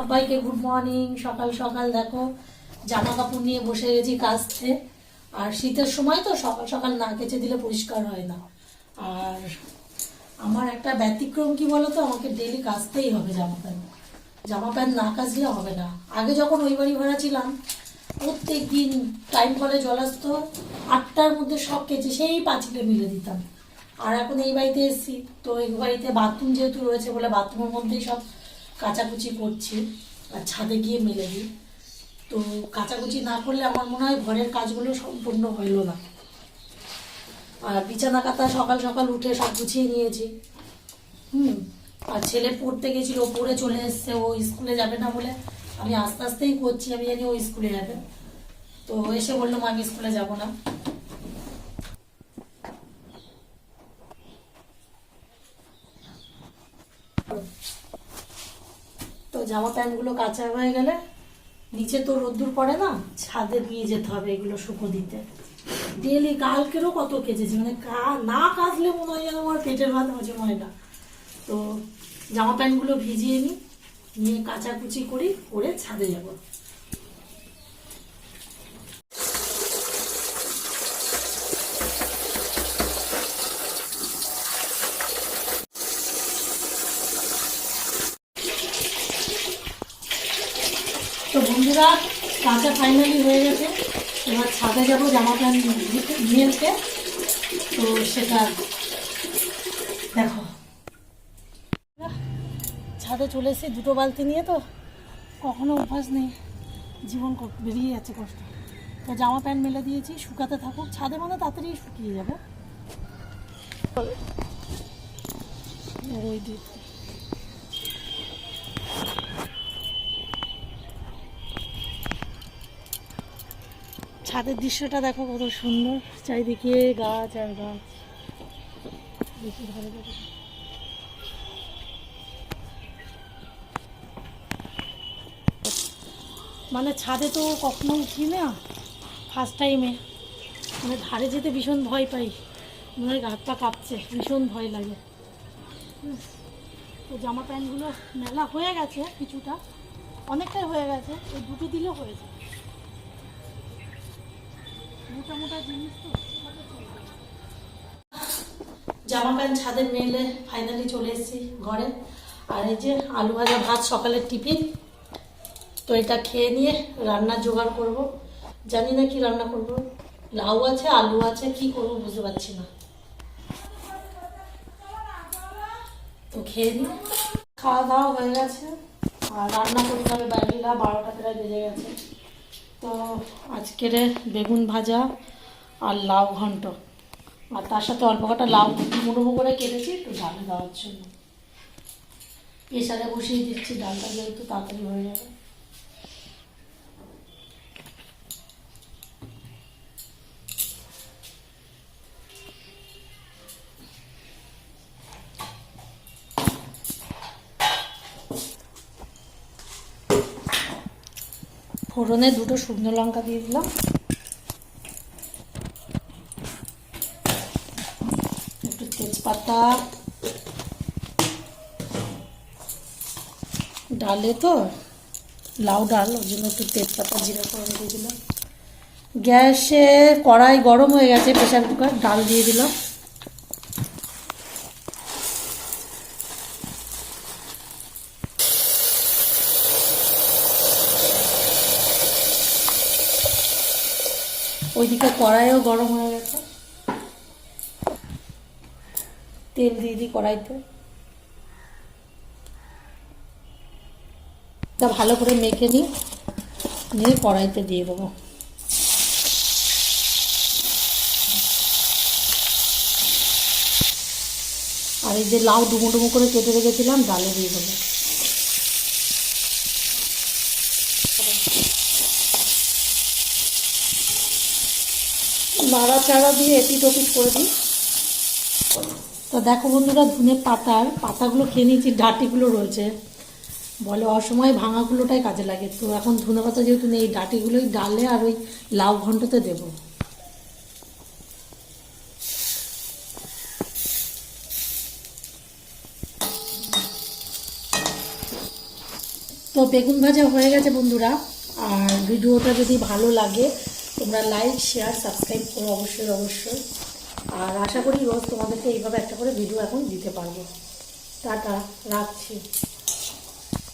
সবাইকে good morning সকাল সকাল দেখো জামা কাপড় নিয়ে বসে গেছি কাচতে আর শীতের সময় তো সকাল সকাল না কেচে দিলে পরিষ্কার হয় না। আর আমার একটা ব্যতিক্রম কি বলতো, আমাকে ডেলি কাচতেই হবে জামা প্যান্ট। জামা প্যান্ট না কাচলে হবে না। আগে যখন ওই বাড়ি ভাড়া ছিলাম প্রত্যেক দিন টাইম কলে জল আসতো, আটটার মধ্যে সব কেচে সেই পাঁচিলে মিলে দিতাম। আর এখন এই বাড়িতে এসেছি, তো এই বাড়িতে বাথরুম যেহেতু রয়েছে বলে বাথরুমের মধ্যেই সব কাচাকুচি করছি আর ছাদে গিয়ে মেলে দিই তো কাচাকুচি না করলে আমার মনে হয় ঘরের কাজগুলো সম্পূর্ণ হইল না। আর বিছানা কাতা সকাল সকাল উঠে সব গুছিয়ে নিয়েছি। হুম, আর ছেলে পড়তে গেছিল, পড়ে চলে এসছে, ও স্কুলে যাবে না বলে। আমি আস্তে আস্তেই করছি, আমি জানি ও স্কুলে যাবে। তো এসে বলল আমি স্কুলে যাব না। জামা প্যান্টগুলো কাঁচা হয়ে গেলে নিচে তো রোদ্দুর পড়ে না, ছাদে দিয়ে যেতে হবে এগুলো শুকো দিতে। ডেলি কালকেরও কত কেচেছি মানে না কাঁদলে মনে হয় যেন আমার পেটের ভাত হজম হয় না। তো জামা প্যান্টগুলো ভিজিয়ে নিই নিয়ে কাচাকুচি করি, করে ছাদে যাব। তো বন্ধুরা কাঁচা ফাইনালি হয়ে গেছে। এবার ছাদে যাব জামা প্যান্ট নিয়েতে তো সেটা দেখো। ছাদে চলে এসেছি দুটো বালতি নিয়ে তো। কখনো অভ্যাস নেই। জীবন বেরিয়ে যাচ্ছে কষ্ট। তো জামা প্যান্ট মেলে দিয়েছি, শুকাতে থাকুক। ছাদে মানে তাড়াতাড়ি শুকিয়ে যাবে। ওই দিক ছাদের দৃশ্যটা দেখো কত সুন্দর। চারিদিকে গাছ আর গাছ। মানে ছাদে তো কখনো উঠি না ফার্স্ট টাইমে মানে ধারে যেতে ভীষণ ভয় পাই। মনে হয় পা কাঁপছে, ভীষণ ভয় লাগে। তো জামা প্যান্টগুলো মেলা হয়ে গেছে কিছুটা। অনেকটাই হয়ে গেছে ওই দুটো দিলেও হয়ে জামা প্যান্ট ছাদে মেলে ফাইনালি চলে এসেছি ঘরে। আর এই যে আলু ভাজা ভাত সকালের টিফিন, তো এটা খেয়ে নিয়ে রান্না জোগাড় করব। জানি না কি রান্না করব। লাউ আছে, আলু আছে, কি করব বুঝতে পারছি না। তো খেয়ে নিই খাওয়া দাওয়া হয়ে গেছে। আর রান্না করতে হবে বাইরেলা বারোটা প্রায় বেজে গেছে। তো আজকের বেগুন ভাজা আর লাউ ঘন্ট। আর তার সাথে অল্প কটা লাউ মুড়ো করে কেটেছি, একটু ডালে দেওয়ার জন্য। প্রেশারে বসিয়ে দিচ্ছি, ডালটা যেহেতু তাড়াতাড়ি হয়ে যাবে। ফোড়নে দুটো শুকনো লঙ্কা দিয়ে দিলাম। একটু তেজপাতা। ডালে তো লাউ ডাল, ওই জন্য একটু তেজপাতা জিরা ফোড়ন দিয়ে দিলাম। গ্যাসে কড়াই গরম হয়ে গেছে, প্রেশার কুকার, ডাল দিয়ে দিলাম। ওইদিকে কড়াইও গরম হয়ে গেছে। তেল দিয়ে দিই কড়াইতে। তা ভালো করে মেখে নিই, নিয়ে কড়াইতে দিয়ে দেবো। আর এই যে লাউ ডুমো ডুমো করে কেটে রেখেছিলাম, ডালে দিয়ে দেবো। নাড়াচাড়া দিয়ে এপিট ওপিট করে দিই। তো দেখো বন্ধুরা, ধুনে পাতার, পাতাগুলো খেয়ে নিয়েছি, ডাটিগুলো রয়েছে। বলে অসময়ে ভাঙাগুলোটাই কাজে লাগে। তো এখন ধনে পাতা যেহেতু নেই, ডাটিগুলোই ডালে আর ওই লাউ ঘন্টতে দেবো। তো বেগুন ভাজা হয়ে গেছে বন্ধুরা। আর ভিডিওটা যদি ভালো লাগে তোমরা লাইক শেয়ার সাবস্ক্রাইব করো অবশ্যই অবশ্যই। আর আশা করি রোজ তোমাদেরকে এইভাবে একটা করে ভিডিও এখন দিতে পারব। টাটা, রাখছি।